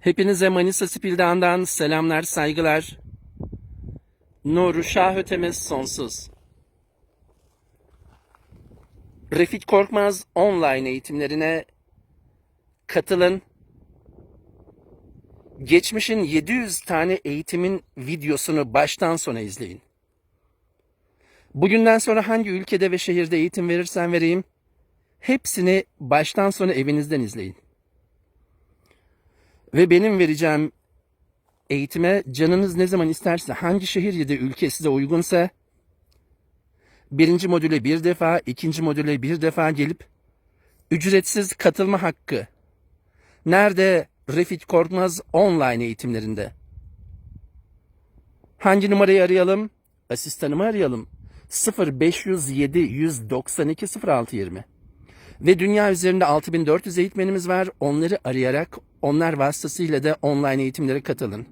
Hepinize Manisa Spildan'dan selamlar, saygılar. Nuru şah ötemiz sonsuz. Refik Korkmaz online eğitimlerine katılın. Geçmişin 700 tane eğitimin videosunu baştan sona izleyin. Bugünden sonra hangi ülkede ve şehirde eğitim verirsen vereyim, hepsini baştan sona evinizden izleyin. Ve benim vereceğim eğitime canınız ne zaman isterse, hangi şehir ya da ülke size uygunsa, birinci modüle bir defa, ikinci modüle bir defa gelip, ücretsiz katılma hakkı. Nerede? Refik Korkmaz online eğitimlerinde. Hangi numarayı arayalım? Asistanımı arayalım. 0507 192 0620. Ve dünya üzerinde 6400 eğitmenimiz var. Onları arayarak onlar vasıtasıyla da online eğitimlere katılın.